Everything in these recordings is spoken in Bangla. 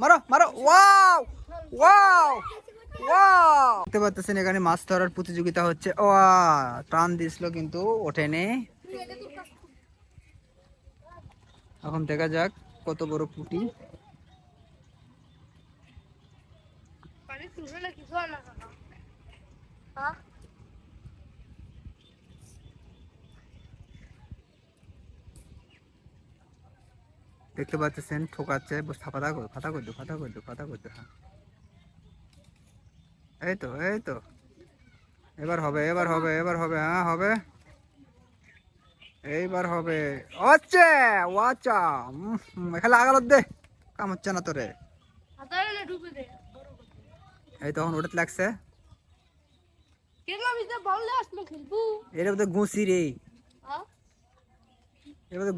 মারো মারো। Wow wow wow. দেখতে পাচ্ছেন, এখানে মাছ ধরার প্রতিযোগিতা হচ্ছে। ও টান দিছিল কিন্তু, ওঠেনি। এখন দেখা যাক কত বড় পুটি। পানি তুললে কিছু হয় না কাকা হ্যাঁ দেখতে পাচ্ছেন ঠোকাচ্ছে ফাতা করে ফাতা করে দো ফাতা করে দো ফাতা করে দো হ্যাঁ। এই তো এই তো। এবার হবে এবার হবে এবার হবে হ্যাঁ হবে। এইবার হবে। আচ্ছা ওয়াচা এখানে আগালত দে কাম হচ্ছে না তোরে। এই তখন ওটাতে লাগছে। এর মধ্যে ঘুষি রে। হ্যাঁ এর মধ্যে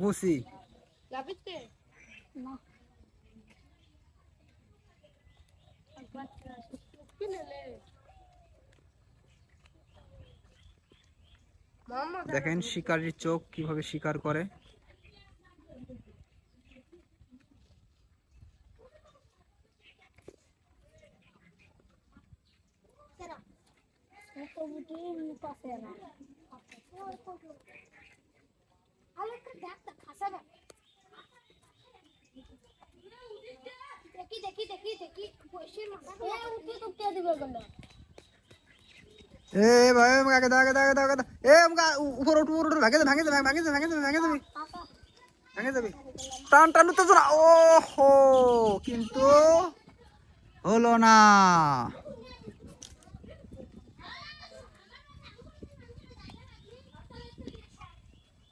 দেখেন শিকারির চোখ কীভাবে শিকার করে। দেখি দেখি দেখি দেখি পয়সের মাথা উঠে উঠে দিবে গেল এ ভাই, আমাকে আগে দাও আগে দাও আগে দাও, আগে এ, আমাকে উপর উঠ উপর উঠ ভাগে দে ভাগে দে ভাগে দে ভাগে দে ভাগে দেবি। টান টান তো জোরা ও হো কিন্তু হলো না।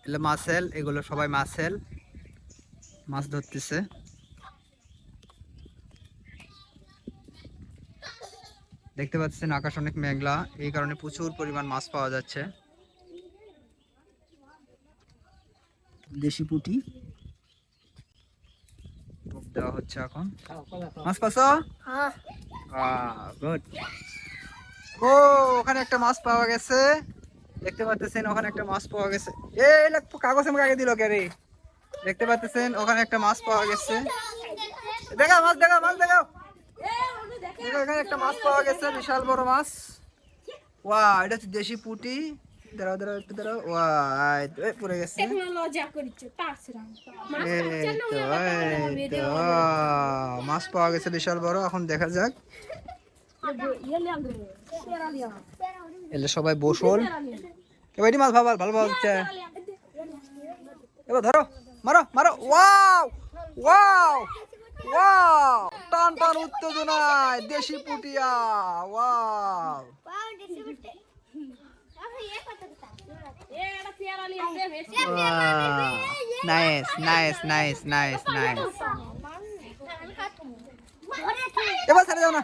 এগুলো মাছেল, এগুলো সবাই মাছেল। মাছ ধরতেছে। দেখতে পাচ্ছেন আকাশ অনেক মেঘলা এই কারণে প্রচুর পরিমাণ মাছ পাওয়া যাচ্ছে। দেশি পুঁটি। দেওয়া হচ্ছে এখন। মাছ পাছো হ্যাঁ। গুড ও ওখানে একটা মাছ পাওয়া গেছে। দেখতে পাচ্ছেন ওখানে একটা মাছ পাওয়া গেছে। এই কাগজ আমাকে আগে দিল কে রে? দেখতে পাচ্ছেন ওখানে একটা মাছ পাওয়া গেছে। দেখা মাছ দেখা মাছ দেখাও। দেখো এখানে একটা মাছ পাওয়া গেছে বিশাল বড় মাছ। ওয়া এটা হচ্ছে দেশি পুঁটি। দাঁড়াও দাঁড়াও একটু দাঁড়াও। ওয়া পড়ে গেছে। মাছ পাওয়া গেছে বিশাল বড়। এখন দেখা যাক। এলে সবাই বসল। এবার মাছ ভালো ভালো ভালো হচ্ছে এবার ধরো মারো মারো। Wow wow wow. টান টান উত্তেজনায় দেশি Puthia wow nice nice nice nice nice এবার ছেড়ে যাও না